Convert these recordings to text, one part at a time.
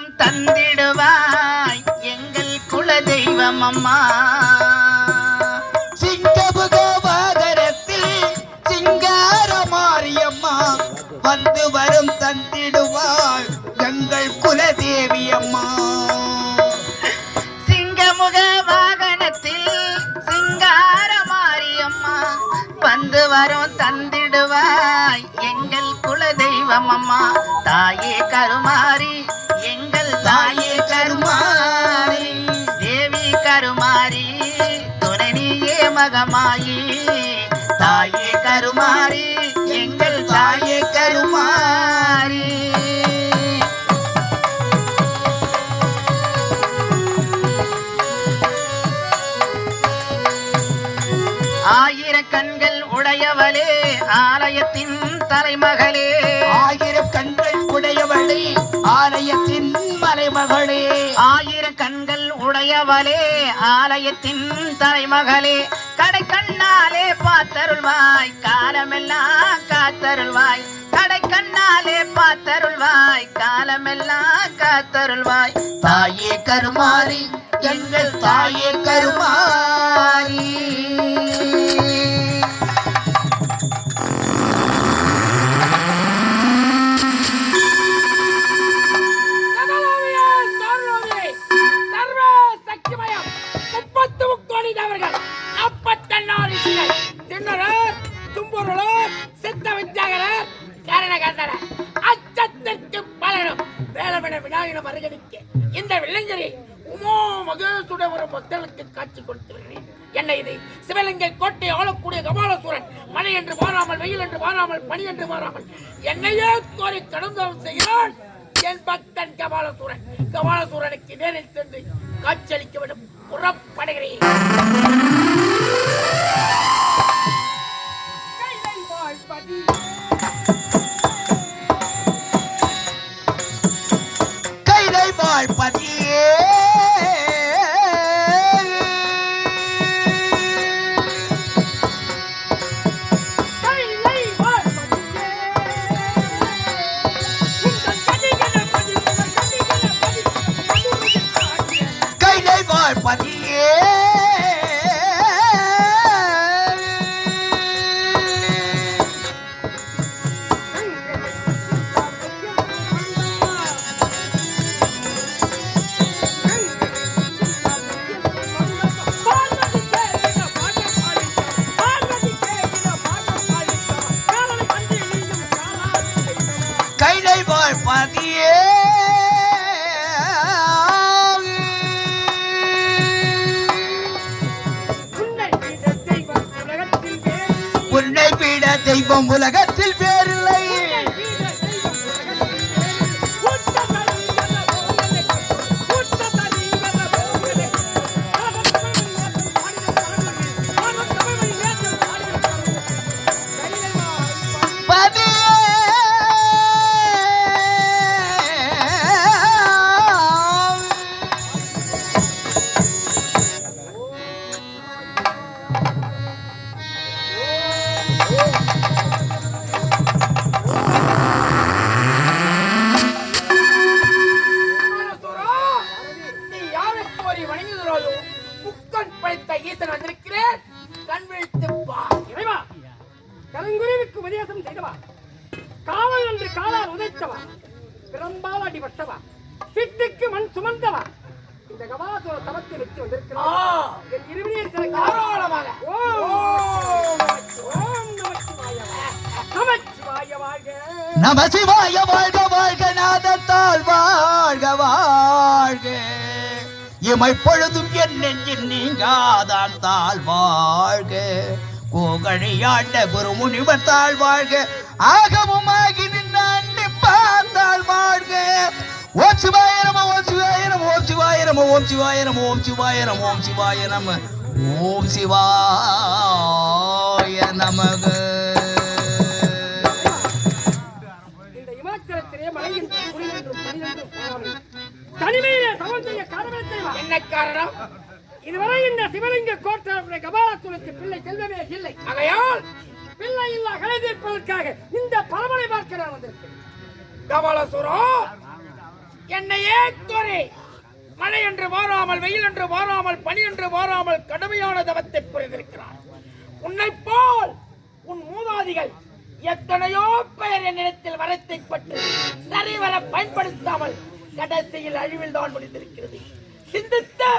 வரும் தந்திடுவாய் எங்கள் குல தெய்வம் அம்மா சிங்கமுக வாகனத்தில் சிங்கார மாரியம்மா வந்து வரும் தந்திடுவாள் எங்கள் குலதேவி அம்மா சிங்கமுக வாகனத்தில் சிங்கார மாரியம்மா வந்து வரும் தந்திடுவாய் எங்கள் குல தெய்வம் அம்மா தாயே கருமாரி மகமாயி தாயே கருமாரி எங்கள் தாயே கருமாரி ஆயிர கண்கள் உடையவளே ஆலயத்தின் தலைமகளே. ஆயிரம் கண்கள் உடையவளே ஆலயத்தின் மலைமகளே. ஆயிரம் கண்கள் உடையவளே ஆலயத்தின் தலைமகளே. கடை கண்ணாலே பார்த்தருள்வாய் காலமெல்லாம் காத்தருள்வாய். கடை கண்ணாலே பார்த்தருள்வாய் காலமெல்லாம் காத்தருள்வாய். தாயே கருமாறி எங்கள் தாயே கருமாறி. degree. தெய்வம் உலகத்தில் வேறில்லை. நம சிவாய வாழ்க வாழ்க நாதத்தால் வாழ்க வாழ்க. இமைப்பொழுதும் என் நெஞ்சில் நீங்காதான் தாழ் வாழ்க. கோகழியாண்ட குருமுனிவர் தாழ் வாழ்க. ஆகமுமாகி நின்று பார்த்தால் வாழ்க. ஓம் சிவாய ஓம் சிவாய ஓம் சிவாய ஓம் சிவாய ஓம் சிவாய ஓம் சிவாய ஓம் சிவாய நமக. இந்த சிவலிங்க கோட்டாருடைய கபாலத்துறைக்கு பிள்ளை செல்வமே இல்லை. ஆகையால் பிள்ளை இல்லா கலை தீர்ப்பதற்காக இந்த பரமனை பார்க்க நான் வந்திருக்கிறேன். கபாலசுரா என்னையே கோரி மழை என்று வாராமல் வெயில் என்று வாராமல் பனி என்று வாராமல் கடுமையான தவத்தை புரிந்திருக்கிறார். உன்னை போல் உன் மூதாதிகள் எத்தனையோ பெயர் என்னிடத்தில் வரத்தை பற்றி சரிவர பயன்படுத்தாமல் கடைசியில் அழிவில் தான் முடிந்திருக்கிறது. சிந்தித்து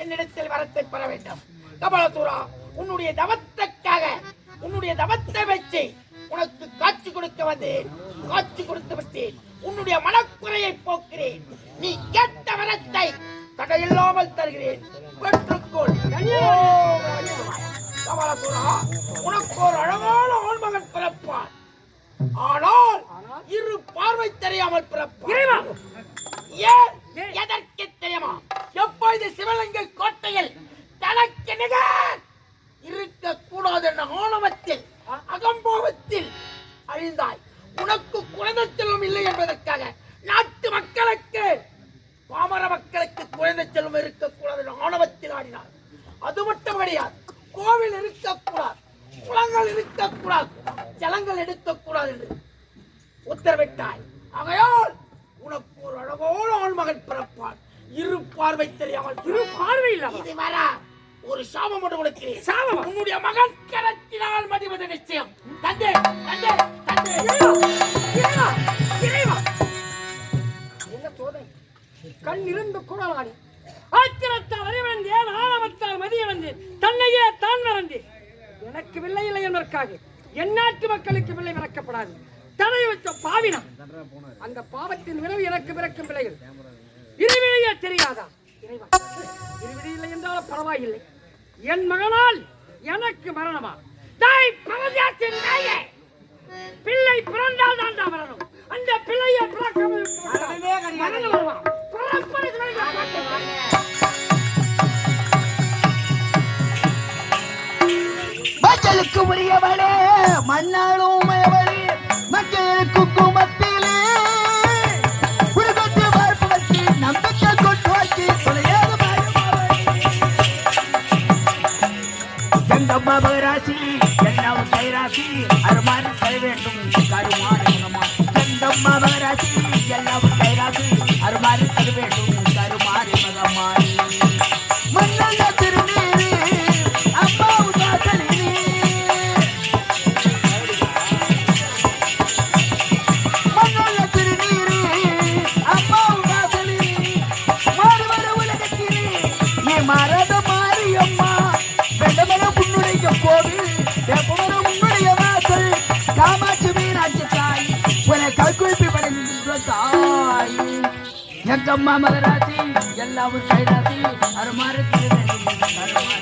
என்னிடத்தில் வரத்தை பெற வேண்டும். கபாலசூரா உன்னுடைய தவத்துக்காக உன்னுடைய தவத்தை வச்சு உனக்கு காட்சி கொடுக்க வந்தேன். காட்சி கொடுத்து விட்டேன். உன்னுடைய மனக்குறையை போக்கிறேன். நீ கேட்ட வரத்தை தடையில்லாமல் தருகிறேன். பெற்றுக்கொள். ஓம் கபாலசூரா உனக்கு ஒரு அழகான ஆண்மகன் பிறப்பான் ஆனால் இரு பார்வை தெரியாமல் பிறப்பான் ஆகையால் உனக்கு ஒரு அழகான ஆண்மகன் பிறப்பான். இரு பார்வை தெரியாமல் இரு பார்வை இல்ல இது வர ஒரு சாபம் ஒன்று கொடுக்கிறேன். சாபம்? உன்னுடைய மகன் கரத்தினால் மடிவது நிச்சயம். தந்தை தந்தை தந்தை. இறைவா இறைவா என்ன சோதனை? கண் இருந்து குடலாடி ஆத்திரத்தால் அறிவந்தேன் ஆணவத்தால் மதிய வந்தேன்? தன்னையே தான் மறந்தேன். எனக்கு வில்லை இல்லை என்பதற்காக. என் நாட்டு மக்களுக்கு வில்லை மறக்கப்படாது. தடை வைத்த பாவினம். அந்த பாவத்தின் விளைவு எனக்கு பிறக்கும் பிள்ளைகள். இருவிழியே தெரியாதா? இறைவா இருவிழி இல்லை என்றால் பரவாயில்லை. என் மகனால் எனக்கு மரணமா? தாய் பரதாத்தின் நாயே பிள்ளை பிறந்தால் தான் மரணம். அந்த பிள்ளையை பிறக்க மரணம் வருவான். பிறப்பது உரியவளே மயவளே மக்களுக்கு கை வேண்டும். கருமாறு குணமா. எல்லாம் உன கல்குழிப்பி தாய். எங்கம்மா மகராசி எல்லாவும் கைராசி அருமாறு திருநெல்வேலி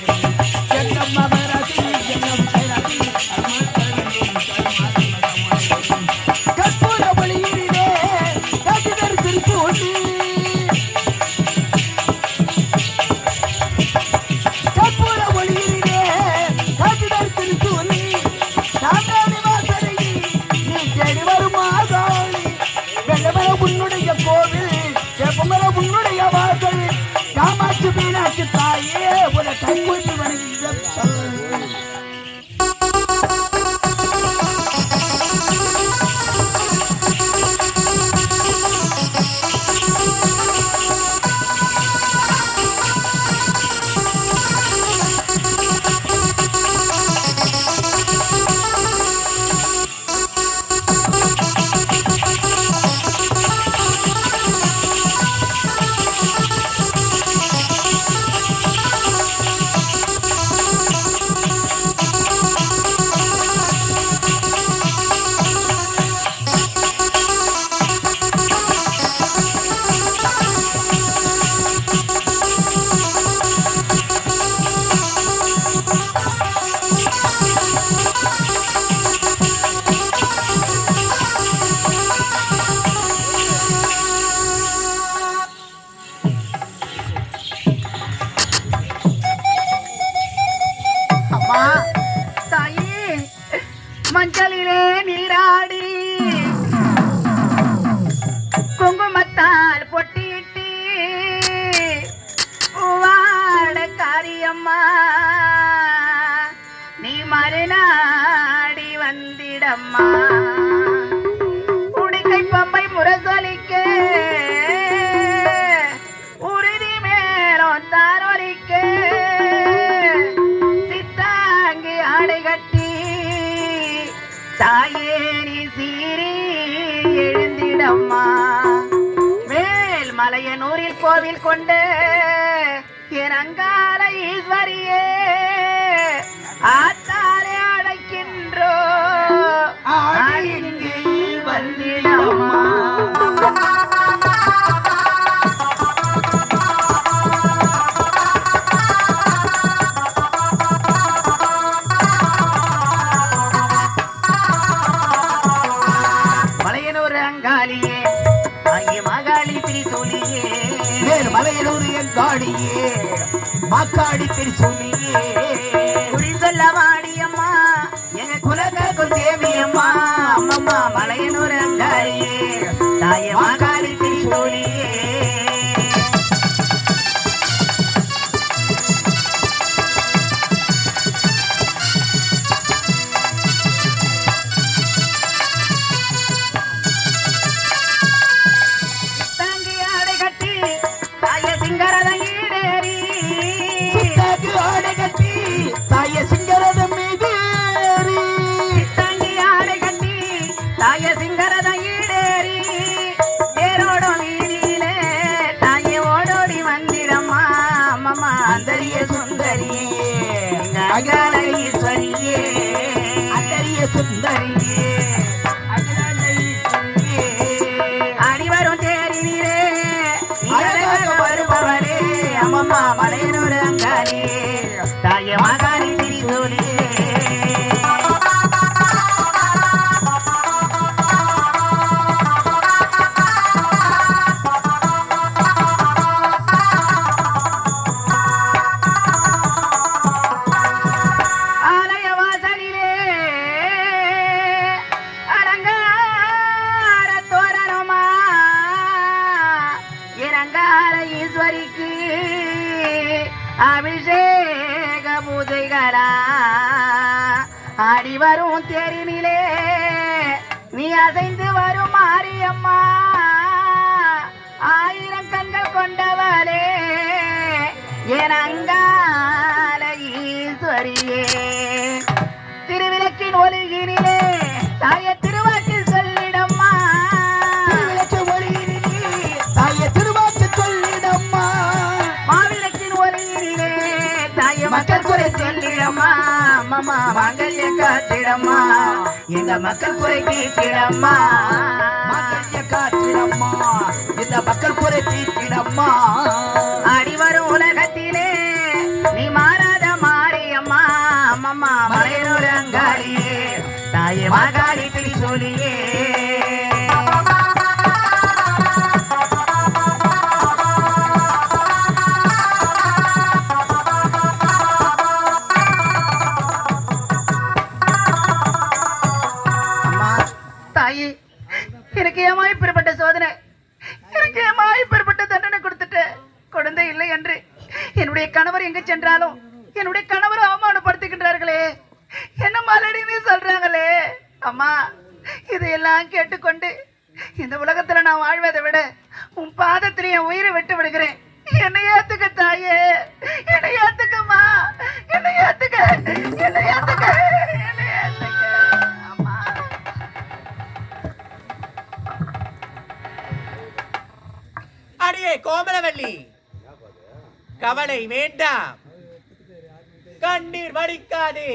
அருளாடி வந்திடம்மா. குடிக்கை பம்பை முரசொலிக்க உறுதி மேலோ தாரொலிக்க சித்தாங்கி ஆடை கட்டி தாயேனி சீரி எழுந்திடம்மா. மேல் மலையனூரில் கோவில் கொண்டே அசைந்து வரும் மாரியம்மா. ஆயிரம் கண்கள் கொண்டவளே என் அங்கால ஈஸ்வரியே திருவிளக்கின் ஒலியினிலே தாய திருவாக்கு சொல்லிடம்மா. திருவிளக்கு ஒளியினிலே தாய திருவாக்கு சொல்லிடம்மா. மாவிளக்கின் ஒலியினிலே தாய மக்கள் குறை சொல்லிடம்மா. அம்மம்மா மாங்கல்ய காத்திடம்மா. இந்த மக்கள் குறை தீர்த்திடம்மா. காற்றிடம்மா இந்த மக்கள் குறை தீர்த்திடம்மா. என்னுடைய கணவர் எங்க சென்றாலும் என்னுடைய கணவர் அவமானப்படுத்துகின்றார்களே. என்ன மலடின்னு சொல்றாங்களே? அம்மா இதையெல்லாம் கேட்டுக்கொண்டு இந்த உலகத்துல நான் வாழ்வதை விட உன் பாதத்துல என் உயிரை விட்டு விடுகிறேன். என்னை ஏத்துக்க தாயே. என்னை ஏத்துக்கம்மா. என்னை ஏத்துக்க. என்னை ஏத்துக்க. என்னை ஏத்துக்க. அம்மா. அடியே கோமலவல்லி. கவலை வேண்டாம். கண்ணீர் வடிக்காதே.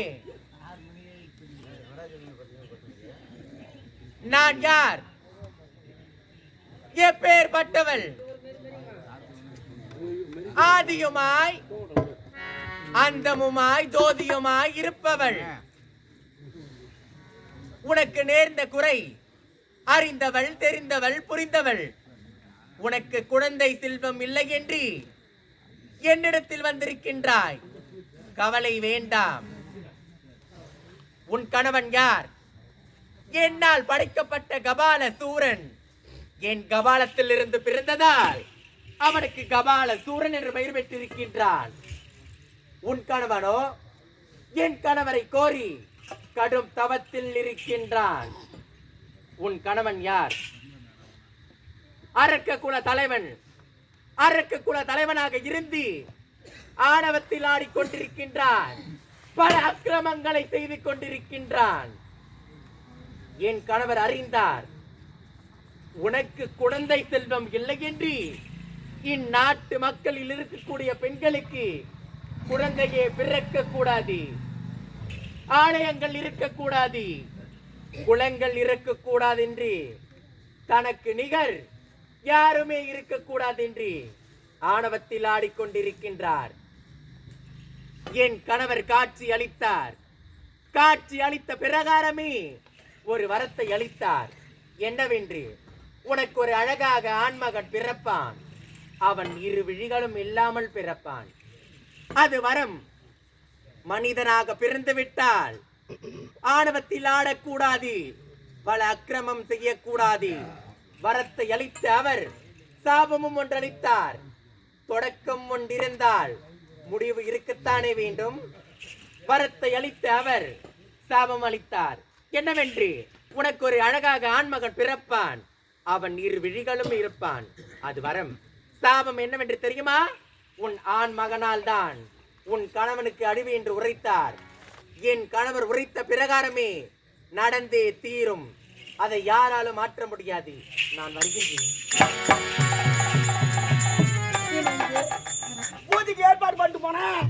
நான் யார்? எப்பேற்பட்டவள் ஆதியுமாய் அந்தமுமாய் ஜோதியுமாய் இருப்பவள். உனக்கு நேர்ந்த குறை அறிந்தவள் தெரிந்தவள் புரிந்தவள். உனக்கு குழந்தை செல்வம் இல்லை என்று என்னிடத்தில் வந்திருக்கின்றாய். கவலை வேண்டாம். உன் கணவன் யார்? என்னால் படைக்கப்பட்ட கபால சூரன் என் கபாலத்தில் இருந்து பிறந்ததால் அவனுக்கு கபால சூரன் என்று பெயர் பெற்றிருக்கின்றான். உன் கணவனோ? என் கணவரை கோரி கடும் தவத்தில் இருக்கின்றான் உன் கணவன் யார்? அரக்க குல தலைவன் அரக்கு குல தலைவனாக இருந்து ஆணவத்தில் ஆடிக்கொண்டிருக்கின்றான். பல அக்கிரமங்களை செய்து கொண்டிருக்கின்றான். என் கணவர் அறிந்தார் உனக்கு குழந்தை செல்வம் இல்லை என்று. இந்நாட்டு மக்களில் இருக்கக்கூடிய பெண்களுக்கு குழந்தையே பிறக்க கூடாது. ஆலயங்கள் இருக்கக்கூடாது குளங்கள் இருக்கக்கூடாது என்று தனக்கு நிகர் யாருமே இருக்கக்கூடாது என்று ஆணவத்தில் ஆடிக்கொண்டிருக்கின்றார். என் கணவர் காட்சி அளித்தார். காட்சி அளித்த பிரகாரமே ஒரு வரத்தை அளித்தார். என்னவென்று உனக்கு ஒரு அழகாக ஆண்மகன் பிறப்பான். அவன் இரு விழிகளும் இல்லாமல் பிறப்பான். அது வரம் மனிதனாக பிறந்து விட்டால் ஆணவத்தில் ஆடக்கூடாது பல அக்கிரமம் செய்யக்கூடாது. வரத்தை அளித்த அவர் சாபமும் ஒன்றளித்தார் தொடக்கம் ஒன்றிருந்தால் முடிவு இருக்கத்தானே வேண்டும். வரத்தை அளித்த அவர் சாபம் அளித்தார். என்னவென்று? உனக்கு ஒரு அழகாக ஆண்மகன் பிறப்பான். அவன் இரு விழிகளும் இருப்பான். அது வரம். சாபம் என்னவென்று தெரியுமா? உன் ஆண் மகனால் தான். உன் கணவனுக்கு அழிவு என்று உரைத்தார். என் கணவர் உரைத்த பிரகாரமே நடந்தே தீரும். அதை யாராலும் மாற்ற முடியாது. நான் வருகின்றேன். பூஜைக்கு ஏற்பாடு பண்ணிட்டு போனேன்.